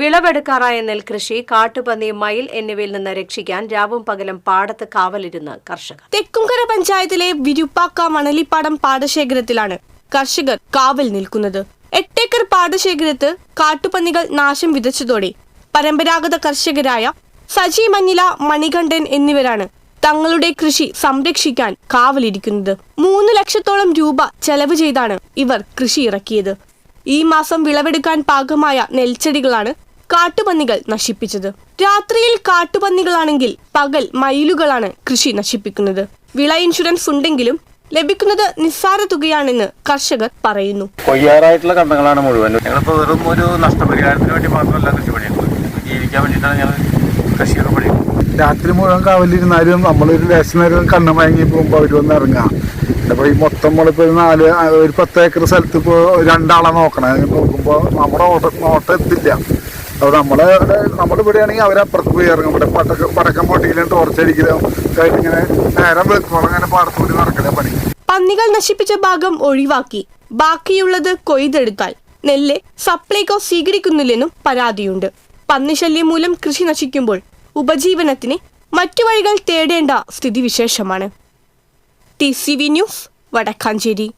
വിളവെടുക്കാറായ നെൽകൃഷി കാട്ടുപന്നി മയിൽ എന്നിവയിൽ നിന്ന് രക്ഷിക്കാൻ രാവും പകലും പാടത്ത് കാവലിരുന്ന് കർഷകർ. തെക്കുംകര പഞ്ചായത്തിലെ വിരുപ്പാക്ക മണലിപ്പാടം പാടശേഖരത്തിലാണ് കർഷകർ കാവൽ നിൽക്കുന്നത്. എട്ടേക്കർ പാടശേഖരത്ത് കാട്ടുപന്നികൾ നാശം വിതച്ചതോടെ പരമ്പരാഗത കർഷകരായ സജി മഞ്ഞില മണികണ്ഠൻ എന്നിവരാണ് തങ്ങളുടെ കൃഷി സംരക്ഷിക്കാൻ കാവലിരിക്കുന്നത്. മൂന്ന് ലക്ഷത്തോളം രൂപ ചെലവ് ചെയ്താണ് ഇവർ കൃഷി ഇറക്കിയത് ഈ മാസം വിളവെടുക്കാൻ പാകമായ നെൽച്ചെടികളാണ് കാട്ടുപന്നികൾ നശിപ്പിച്ചത്. രാത്രിയിൽ കാട്ടുപന്നികളാണെങ്കിൽ പകൽ മയിലുകളാണ് കൃഷി നശിപ്പിക്കുന്നത്. വിള ഇൻഷുറൻസ് ഉണ്ടെങ്കിലും ലഭിക്കുന്നത് നിസ്സാര തുകയാണെന്ന് കർഷകർ പറയുന്നു. കൊയ്യാറായിട്ടുള്ള കണ്ടങ്ങളാണ് മുഴുവൻ. ഞങ്ങളിപ്പോൾ വെറും ഒരു നഷ്ടപരിഹാരത്തിന് വേണ്ടി മാത്രമല്ല കൃഷി പണിയുന്നത് ജീവിക്കാൻ വേണ്ടിയിട്ടാണ് ഞങ്ങൾ കൃഷിയൊക്കെ പണിയുന്നത് രാത്രി മുഴുവൻ കാവലിരുന്നാലും നമ്മളൊരു ലേശം നേരം കണ്ണ് മയങ്ങി പോകുമ്പോൾ അവർ വന്ന് ഇറങ്ങാം അപ്പോൾ ഈ മൊത്തം നമ്മളിപ്പോൾ നാല് ഒരു പത്ത് ഏക്കർ സ്ഥലത്ത് ഇപ്പോൾ രണ്ടാളെ നോക്കണം. നോക്കുമ്പോൾ നമ്മുടെ ഓട്ടം ഓട്ടം എത്തില്ല. നമ്മളെ നമ്മുടെ ഇവിടെ ആണെങ്കിൽ അവരപ്പുറത്ത് പോയി ഇറങ്ങും. ഇവിടെ പടക്കം പടക്കം പൊട്ടിക്കലും ടോർച്ചടിക്കലും ആയിട്ട് ഇങ്ങനെ നേരം വെക്കുമ്പോൾ അങ്ങനെ പാടത്തുകൂടി നടക്കലേ പണി. പന്നികൾ നശിപ്പിച്ച ഭാഗം ഒഴിവാക്കി. ബാക്കിയുള്ളത് കൊയ്തെടുത്താൽ നെല്ല് സപ്ലൈകോ സ്വീകരിക്കുന്നില്ലെന്നും പരാതിയുണ്ട്. പന്നിശല്യം മൂലം കൃഷി നശിക്കുമ്പോൾ ഉപജീവനത്തിന് മറ്റു വഴികൾ തേടേണ്ട സ്ഥിതിവിശേഷമാണ്. T C V news Wadakkanchery.